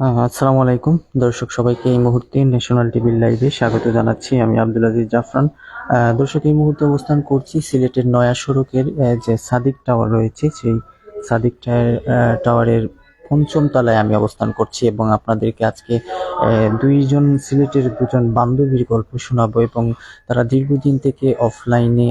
আসসালামু আলাইকুম। দর্শক, সবাইকে এই মুহূর্তে ন্যাশনাল টিভির লাইভে স্বাগত জানাচ্ছি। আমি আব্দুল আজিজ জাফরান। দর্শক, এই মুহূর্তে অবস্থান করছি সিলেটের নয়া সড়কের যে সাদিক টাওয়ার রয়েছে, সেই সাদিক টাওয়ারের পঞ্চম তলায় আমি অবস্থান করছি এবং আপনাদেরকে আজকে দুইজন সিলেটের দুজন বান্ধবীর গল্প শোনাবো এবং তারা দীর্ঘদিন থেকে অফলাইনে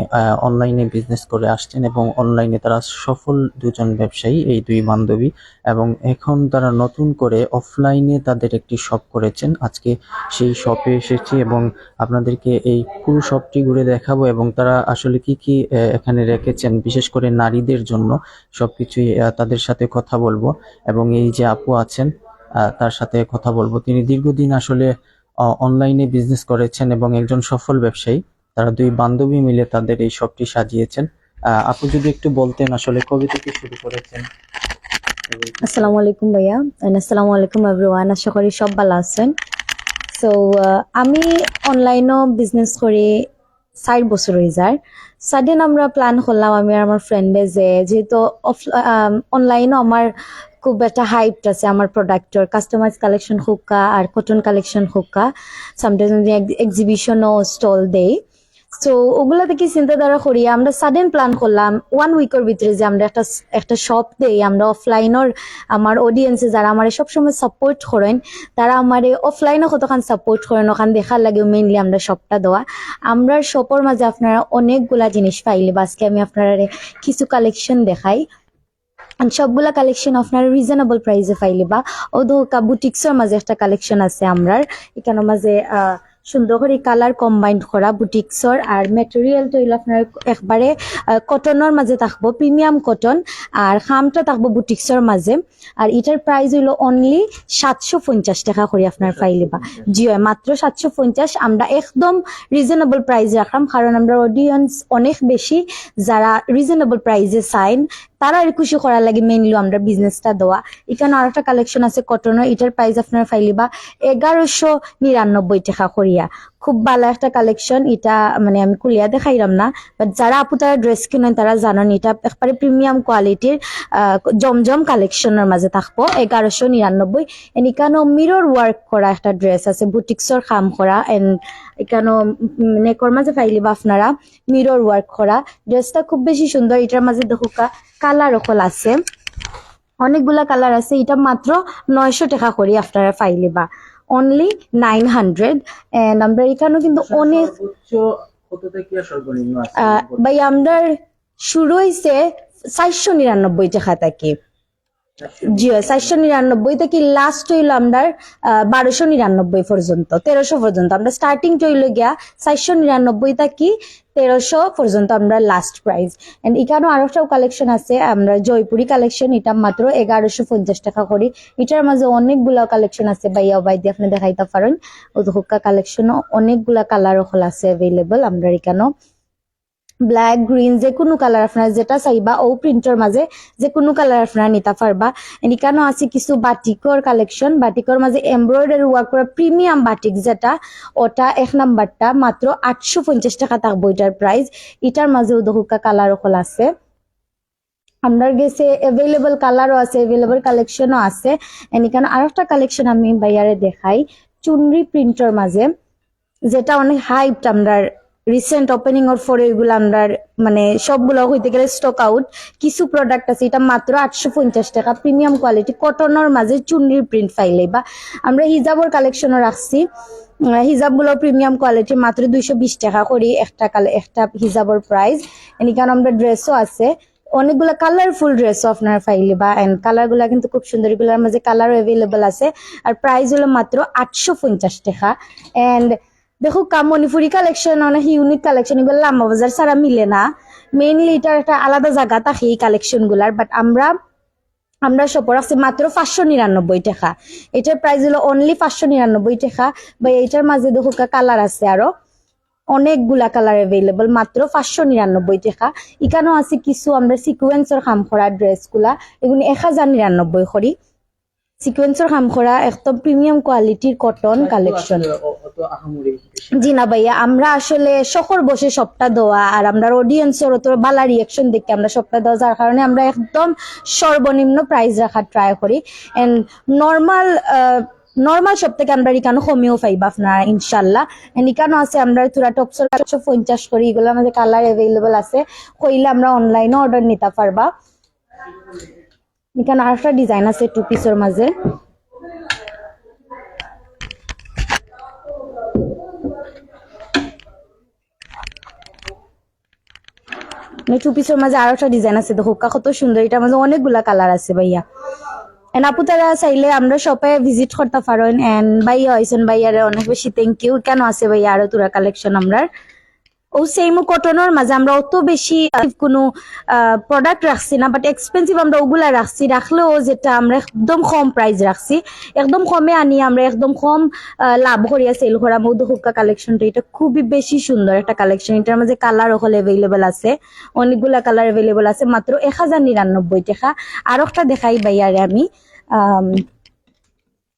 অনলাইনে বিজনেস করে আসছেন এবং অনলাইনে তারা সফল দুজন ব্যবসায়ী, এই দুই বান্ধবী এবং এখন তারা নতুন করে অফলাইনে তাদের একটি শপ করেছেন। আজকে সেই শপে এসেছি এবং আপনাদেরকে এই পুরো শপটি ঘুরে দেখাবো এবং তারা আসলে কি কি এখানে রেখেছেন, বিশেষ করে নারীদের জন্য সবকিছুই তাদের সাথে কথা বলব এবং এই যে আপু আছেন তার সাথে কথা বলব। তিনি দীর্ঘদিন আসলে অনলাইনে বিজনেস করেছেন এবং একজন সফল ব্যবসায়ী। তারা দুই বান্ধবী মিলে তাদের এই শপটি সাজিয়েছেন। আপু যদি একটু বলতেন আসলে কবে থেকে শুরু করেছেন? আসসালামু আলাইকুম ভাইয়া আসসালামু আলাইকুম এভরিওয়ান আশা করি সব ভালো আছেন। সো আমি অনলাইনও বিজনেস করি চার বছর হয়ে যায়। সাডেন আমরা প্ল্যান করলাম আমি আর আমার ফ্রেন্ডে যে, যেহেতু অফ অনলাইনও আমার খুব একটা হাইপ আছে আমার প্রোডাক্টর কাস্টমাইজ কালেকশন হোকা আর কটন কালেকশন হোকা সামটাইমস আমি এক্সিবিশনও স্টল দেই। সো ওগুলা থেকে চিন্তাধারা করি। আমরা সাডেন প্ল্যান করলাম ওয়ান উইকের ভিতরে যে আমরা একটা একটা শপ দেই, আমরা অফলাইনের আমার অডিয়েন্সে যারা আমার সবসময় সাপোর্ট করেন, তারা আমার অফলাইনও কতখান সাপোর্ট করেন, ওখান দেখার লাগে মেইনলি আমরা শপটা দেওয়া। আমরা শপের মাঝে আপনারা অনেকগুলা জিনিস পাইলে, বা আজকে আমি আপনারা কিছু কালেকশন দেখাই। সবগুলা কালেকশন আপনার রিজনেবল প্রাইসে পাইলে বা ওদো বুটিক্সের মাঝে একটা কালেকশন আছে আমরার। এখানের মাঝে সুন্দর করে কালার কম্বাইন্ড করা বুটিক্সর আর মেটেরিয়ালটা হইল আপনার একবারে কটনের মাঝে থাকব প্রিমিয়াম কটন আর খামটা থাকব বুটিক্সর মাঝে। আর এটার প্রাইস হইল অনলি সাতশো পঞ্চাশ টাকা করে আপনার পাইলে বা। জি হয় মাত্র সাতশো পঞ্চাশ। আমরা একদম রিজনেবল প্রাইস রাখলাম, কারণ আমরা অডিয়েন্স অনেক বেশি যারা রিজনেবল প্রাইসে চাইন তারা আর খুশি করার লাগে মেনলি আমরা বিজনেসটা দেওয়া। এখানে আর একটা কালেকশন আছে কটনের এটার প্রাইস আপনার ফাইলিবা এগারোশো নিরানব্বই টাকা করিয়া। খুব ভালো একটা কালেকশন এটা মানে আমি কুলিয়া দেখাইলাম না বাট যারা আপু তারা ড্রেস কিনেন, তারা জানেন এটা একবারে প্রিমিয়াম কোয়ালিটির জমজম কালেকশনের মাঝে থাকব। এগারোশো নিরানব্বই। এন্ড এখানেও মিরর ওয়ার্ক করা একটা ড্রেস আছে বুটিক্সর কাম করা। এন্ড এখানেও নেকর মাঝে ফাইলিবা আপনারা মিরর ওয়ার্ক করা। ড্রেসটা খুব বেশি সুন্দর, এটার মাঝে দেখুকা কালার অকল আছে। অনেকগুলা কালার আছে, এটা মাত্র নয়শো টাকা করি আপনারা ফাইলে বা অনলি নাইন হান্ড্রেড এন্ড আমরা এখানেও কিন্তু অনেক আহ, ভাই আমরা শুরু হয়েছে চারশো নিরানব্বই টাকা থেকে। জি চারশো নিরানব্বই থেকে লাস্ট হইল আমরা বারোশো নিরানব্বই পর্যন্ত তেরোশো পর্যন্ত। আমরা স্টার্টিং হইল গিয়া চারশো নিরানব্বই থেকে তেরোশো পর্যন্ত আমরা লাস্ট প্রাইস অ্যান্ড এখানেও আরও সব কালেকশন আছে, আমরা জয়পুরি কালেকশন এটা মাত্র এগারোশো পঞ্চাশ টাকা করি। এটার মাঝে অনেকগুলা কালেকশন আছে বাইয়া বাই দিয়ে আপনি দেখাইতে পারেন। হুক্কা কালেকশনও অনেকগুলা কালার হল আছে অ্যাভেলেবল আমরা এখানেও ব্ল্যাক গ্রিন যে কোনো কালার আপনারা যেটা চাইবা, ও প্রিন্টের মাঝে যে কোনো কালার আপনারা নিতে পারবা। এখানেও আছে কিছু বাটিকর কালেকশন বাটিকর মাঝে এমব্রয়ডারি ওয়ার্ক করা প্রিমিয়াম বাটিক যেটা, ওটা এক নাম্বারটা, মাত্র আটশো পঞ্চাশ টাকা থাকব এটার প্রাইস এটার মাঝেও দহুকা কালার ওখল আছে। আপনার গেছে অ্যাভেলেবল কালারও আছে অ্যাভেলেবল কালেকশনও আছে। এন্ড এখানে আর একটা কালেকশন আমি বাইয়ারে দেখাই, চুনরি প্রিন্টের মাঝে, যেটা অনেক হাইপ আমরা রিসেন্ট ওপেনিং ওর ফোর এগুলো আমরা মানে সবগুলো হইতে গেলে স্টক আউট কিছু প্রোডাক্ট আছে, এটা মাত্র আটশো পঞ্চাশ টাকা। প্রিমিয়াম কোয়ালিটি কটনের মাঝে চুনরির প্রিন্ট ফাইলে বা আমরা হিজাবর কালেকশনও রাখছি। হিজাবগুলো প্রিমিয়াম কোয়ালিটি মাত্র দুইশো বিশ টাকা করি একটা কালে, একটা হিজাবর প্রাইস এখানে আমরা ড্রেসও আছে। অনেকগুলো কালারফুল ড্রেসও আপনার ফাইলে বা এন্ড কালারগুলা কিন্তু খুব সুন্দর। এগুলোর মাঝে কালারও অ্যাভেলেবল আছে। আর প্রাইস হলো মাত্র আটশো পঞ্চাশ টাকা। এন্ড দেখো কা মণিপুরি কালেকশন অনেক ইউনিক কালেকশন এগুলো লাম্বা বাজার ছাড়া মিলে না। মেইনলি এটার একটা আলাদা জায়গা থাকে এই কালেকশনগুলার বাট আমরা আমরা সপর আছে মাত্র পাঁচশো নিরানব্বই টাকা। এটার প্রাইস হলো অনলি পাঁচশো নিরানব্বই টাকা। বা এটার মাঝে দেখো কালার আছে আরও। অনেকগুলা কালার অ্যাভেলেবল মাত্র পাঁচশো নিরানব্বই টাকা। এখানেও আছে কিছু আমরা সিকুয়েন্সর কাম করা ড্রেসগুলা এগুলি এক হাজার নিরানব্বই করি। সিকুয়েন্সর কাম করা একদম প্রিমিয়াম কোয়ালিটির কটন কালেকশন জি না ভাইয়া, আমরা আসলে শহর বসে সবটা দেওয়া আর আমরা অডিয়েন্সের তো বালা রিয়াকশন দেখে আমরা সবটা দেওয়া যার কারণে আমরা একদম সর্বনিম্ন প্রাইস রাখার ট্রাই করি। এন্ড নর্মাল নর্মাল সব থেকে আমরা এখানে কমেও পাইবা আপনারা, ইনশাল্লাহ। এখানেও আছে, আমরা তুরা টপসের একশো পঞ্চাশ করি, এগুলোর মধ্যে কালার অ্যাভেলেবল আছে। কইলে আমরা অনলাইনে অর্ডার নিতে পারবা। এখানে আরেকটা ডিজাইন আছে টু পিসের মাঝে। টু পিসের মাঝে আরও একটা ডিজাইন আছে, দেখো, কা কত সুন্দর, এটার মাঝে অনেকগুলা কালার আছে ভাইয়া। এন্ড আপু তারা চাইলে আমরা শপে ভিজিট করতে পারেন এন্ড ভাইয়া হয়েছেন ভাইয়ারে অনেক বেশি থ্যাংক ইউ কেন আছে ভাইয়া আরও তোরা কালেকশন আমরা ও সেম কটনের মাঝে আমরা অত বেশি কোনো প্রোডাক্ট রাখছি না বাট এক্সপেন্সিভ আমরা ওগুলা রাখছি। রাখলেও যেটা আমরা একদম কম প্রাইস রাখছি। একদম কমে আনি আমরা একদম কম লাভ করিয়া সেল করা। হুক্কা কালেকশনটা এটা খুবই বেশি সুন্দর একটা কালেকশন এটার মাঝে কালার হল অ্যাভেলেবেল আছে। অনেকগুলা কালার অ্যাভেলেবল আছে মাত্র এক হাজার নিরানব্বই টাকা। আর একটা দেখাই বাইয়ারে আম,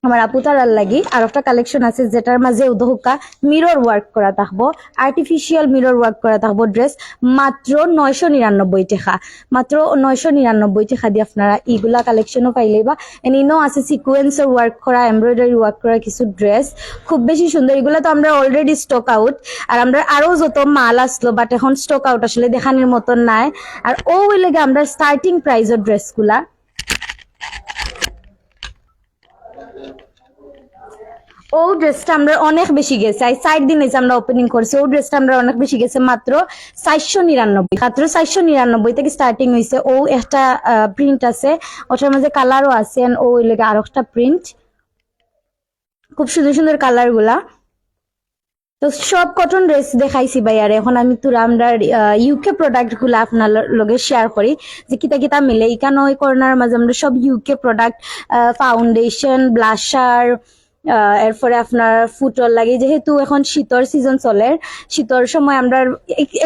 আমার আপু তারার লাগি। আর একটা কালেকশন আছে যেটার মাঝে উদহুকা মিরর ওয়ার্ক করা থাকব। আর্টিফিশিয়াল মিরর ওয়ার্ক করা থাকব ড্রেস মাত্র নয়শো নিরানব্বই টাকা। মাত্র নয়শো নিরানব্বই টাকা দিয়ে আপনারা ইগুলা কালেকশনও পাইলে বা এনিনো আছে সিকুয়েন্সের ওয়ার্ক করা এমব্রয়ডারি ওয়ার্ক করা কিছু ড্রেস খুব বেশি সুন্দর। এগুলো তো আমরা অলরেডি স্টক আউট আর আমরা আরও যত মাল আসলো বাট এখন স্টক আউট আসলে দেখানোর মতন নাই। আর ও লেগে আমরা স্টার্টিং প্রাইজের ড্রেসগুলা ও ড্রেসটা আমরা অনেক বেশি গেছে। সাইড দিন এসে আমরা ওপেনিং করছি, ও ড্রেসটা আমরা অনেক বেশি গেছে, মাত্র চারশো নিরানব্বই। মাত্র চারশো নিরানব্বই থেকে স্টার্টিং হয়েছে ও একটা প্রিন্ট আছে। ওটার মধ্যে কালারও আছে ও ওই লেগে আরও একটা প্রিন্ট খুব সুন্দর সুন্দর কালারগুলা। তো সব কটন ড্রেস দেখাইছি ভাই, আর এখন আমি তোরা আমরা ইউকে প্রোডাক্টগুলো আপনার লগে শেয়ার করি। যে কিতা কিতা মিলে। এখানে ওই করোনার মাঝে আমরা সব ইউকে প্রোডাক্ট ফাউন্ডেশন ব্লাশার এরপরে আপনার ফুটর লাগে। যেহেতু এখন শীতর সিজন চলে, শীতর সময় আমরা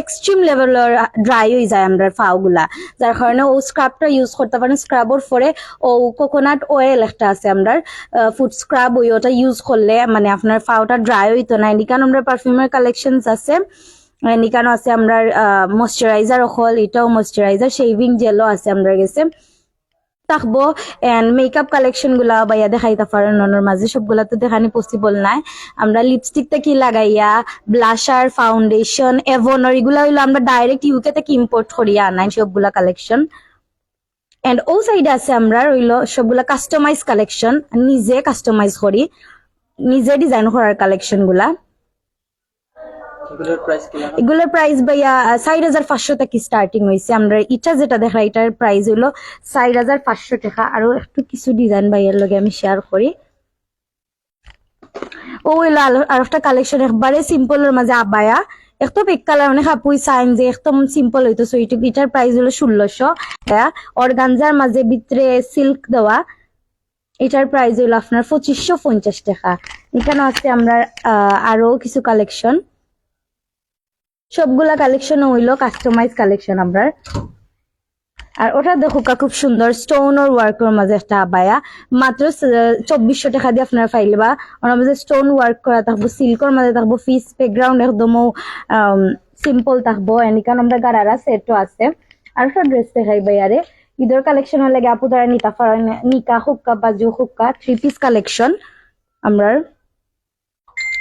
এক্সট্রিম লেভেলের ড্রাই হয়ে যায় আমরা ফাওগুলা। যার কারণে ও স্ক্রাবটা ইউজ করতে পারেন। স্ক্রাবর পরে ও কোকোনাট অয়েল একটা আছে আমরা ফুড স্ক্রাব ওই ওটা ইউজ করলে মানে আপনার ফাওটা ড্রাই হইতো না। এদিকে আমরা পারফিউমের কালেকশনস আছে এনিকানো আছে আমরা ময়শ্চারাইজার হল এটাও ময়শ্চারাইজার শেভিং জেলও আছে আমরা গেছে থাকব এন্ড মেকআপ কালেকশনগুলা বাইয়া দেখাইতে পারেন অন্যর মাঝে সবগুলা তো দেখানি পসিবল নাই। আমরা লিপস্টিক কি লাগাইয়া ব্লাশার ফাউন্ডেশন এভনর এগুলা হইল আমরা ডাইরেক্ট ইউকে থেকে ইম্পোর্ট করিয়া আনাই সবগুলা কালেকশন এন্ড ও সাইডে আছে আমরা, রইল সবগুলা কাস্টমাইজ কালেকশন নিজে কাস্টমাইজ করি, নিজে ডিজাইন করার কালেকশনগুলা। এগুলোর প্রাইস ভাইয়া চার হাজার পাঁচশো থেকে স্টার্টিং হয়েছে আমরা এটা যেটা দেখা, এটার প্রাইস হলো চার হাজার পাঁচশো টাকা। আরও একটু কিছু ডিজাইন ভাইয়ার লগে আমি শেয়ার করি। ও হইল আর একটা কালেকশন একবারে সিম্পলের মাঝে আবায়া একটু পেক কালার অনেক আপুই চাইন যে একদম সিম্পল এইটুকু এটার প্রাইস হলো ষোলোশো অর্গানজার মাঝে ভিতরে সিল্ক দেওয়া। এটার প্রাইস আপনার পঁচিশশো পঞ্চাশ টাকা। এখানে আছে আমরা আরও কিছু কালেকশন সবগুলা কালেকশন হইল কাস্টমাইজ কালেকশন আমরা আর ওটা দেখো খুব সুন্দর। স্টোন ওর ওয়ার্কের মাঝে একটা আবায়া। মাত্র চব্বিশশো টাকা দিয়ে আপনারা পাইলে ওর মাঝে স্টোন ওয়ার্ক করা থাকব সিল্কর মাঝে থাকব ফিস ব্যাকগ্রাউন্ড একদমও সিম্পল থাকব। এনিকান আমরা গারারা সেটও আছে। আর একটা ড্রেস দেখাই বাইয়ারে ঈদের কালেকশন হলে আপু নিতা পারেন নিকা, হুক্কা, বাজু, হুক্কা থ্রি পিস কালেকশন আমরা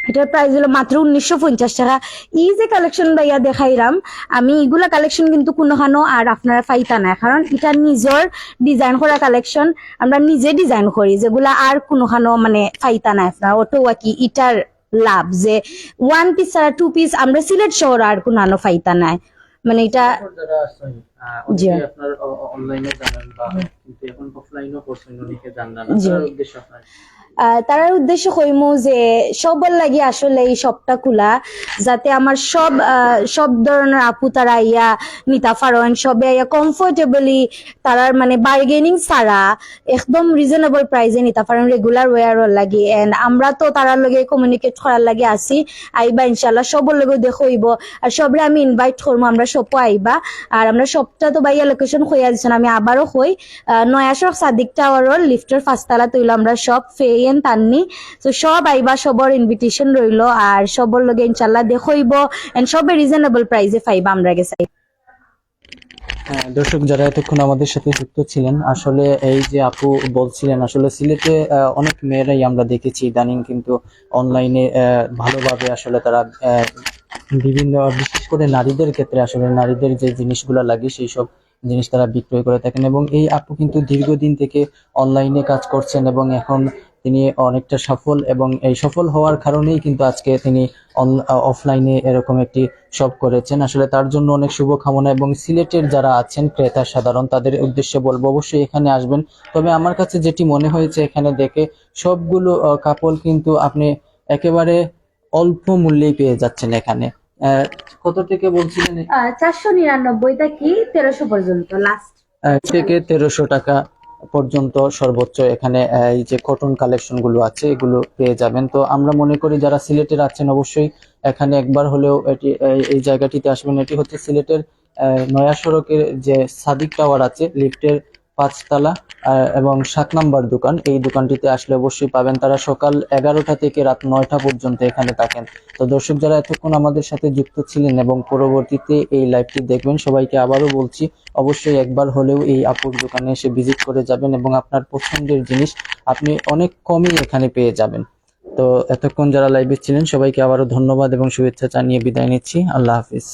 এটার প্রাইস হলো মাত্র উনিশশো পঞ্চাশ টাকা। এই যে কালেকশন ভাইয়া দেখাইলাম আমি এগুলা কালেকশন কিন্তু কোনোখানো আর আপনারা ফাইতা না কারণ এটা নিজের ডিজাইন করা কালেকশন আমরা নিজে ডিজাইন করি যেগুলা আর কোনোখানো মানে ফাইতা না আপনার। ওটো কি ইটার লাভ যে ওয়ান পিস ছাড়া টু পিস আমরা সিলেট শহর আর কোনোখানো ফাইতা নাই। মানে এটা যারা আছেন আহ, জি। আপনার অনলাইনে জানেন বা এখন অফলাইনও করছেন অনেকে জানেন না। জি। তার উদ্দেশ্য আপনার আহ, তারার উদ্দেশ্য হইমু যে সবার লাগি আসলে এই শপটা খোলা যাতে আমার সব সব ধরনের আপু তারা ইয়া নিতা পারেন সবে ইয়া কমফোর্টেবলি তারার মানে বার্গেনিং ছাড়া একদম রিজনেবল প্রাইসে নিতা পারেন রেগুলার ওয়ারও লাগে এন্ড আমরা তো তারার লগে কমিউনিকেট করার লাগে আছি, আইবা ইনশাল্লাহ সবার লগে দেখইব আর সবরে আমি ইনভাইট করব আমরা সবও আইবা, আর আমরা সবটা তো বাইয়া লোকেশন হইয়া দিচ্ছেন আমি আবারও হই নয়াশক সাদিক টাওয়ারের লিফটের ফার্স্টতলা তৈল আমরা সব, ফেই এন তাননি। তো সব আইবা সবর ইনভিটেশন রইল আর সবর লগে ইনশাল্লাহ দেখইব এন্ড সবে রিজনেবল প্রাইসে পাইবা আমরা গেছে। হ্যাঁ, দর্শক যারা এতক্ষণ আমাদের সাথে যুক্ত ছিলেন আসলে এই যে আপু বলছিলেন আসলে সিলেটে অনেক মেয়েরাই আমরা দেখেছি ইদানিং কিন্তু অনলাইনে ভালোভাবে আসলে তারা বিভিন্ন বিশেষ করে নারীদের ক্ষেত্রে আসলে নারীদের যে জিনিসগুলো লাগে সেই সব জিনিস তারা বিক্রয় করে থাকেন এবং এই আপু কিন্তু দীর্ঘদিন থেকে অনলাইনে কাজ করছেন এবং এখন তিনি অনেকটা সফল এবং এই সফল হওয়ার কারণেই কিন্তু আজকে তিনি অফলাইনে এরকম একটি শপ করেছেন। আসলে তার জন্য অনেক শুভকামনা এবং সিলেটের যারা আছেন ক্রেতা সাধারণ তাদের উদ্দেশ্যে বলব অবশ্যই এখানে আসবেন। তবে আমার কাছে যেটি মনে হয়েছে এখানে দেখে সবগুলো কাপড় কিন্তু আপনি একেবারে অল্প মূল্যেই পেয়ে যাচ্ছেন এখানে। কত থেকে বলছিলেন? চারশো নিরানব্বই থেকে তেরোশো পর্যন্ত লাস্ট থেকে তেরোশো টাকা। পর্যন্ত সর্বোচ্চ এখানে এই যে কটন কালেকশনগুলো আছে, এগুলো পেয়ে যাবেন। তো আমরা মনে করি যারা সিলেটের আছেন অবশ্যই এখানে একবার হলেও এটি, এই- জায়গাটিতে আসবেন। এটি হচ্ছে সিলেটের নয়া সড়কের যে সাদিক টাওয়ার আছে লিফটের পাঁচতলা এবং সাত নাম্বার দোকান। এই দোকানটিতে আসলে অবশ্যই পাবেন। তারা সকাল এগারোটা থেকে রাত নয়টা পর্যন্ত এখানে থাকেন। তো দর্শক যারা এতক্ষণ আমাদের সাথে যুক্ত ছিলেন এবং পরবর্তীতে এই লাইভটি দেখবেন, সবাইকে আবারও বলছি, অবশ্যই একবার হলেও এই আপুর দোকানে এসে ভিজিট করে যাবেন এবং আপনার পছন্দের জিনিস আপনি অনেক কমই এখানে পেয়ে যাবেন। তো এতক্ষণ যারা লাইভে ছিলেন, সবাইকে আবারও ধন্যবাদ এবং শুভেচ্ছা জানিয়ে বিদায় নিচ্ছি। আল্লাহ হাফিজ।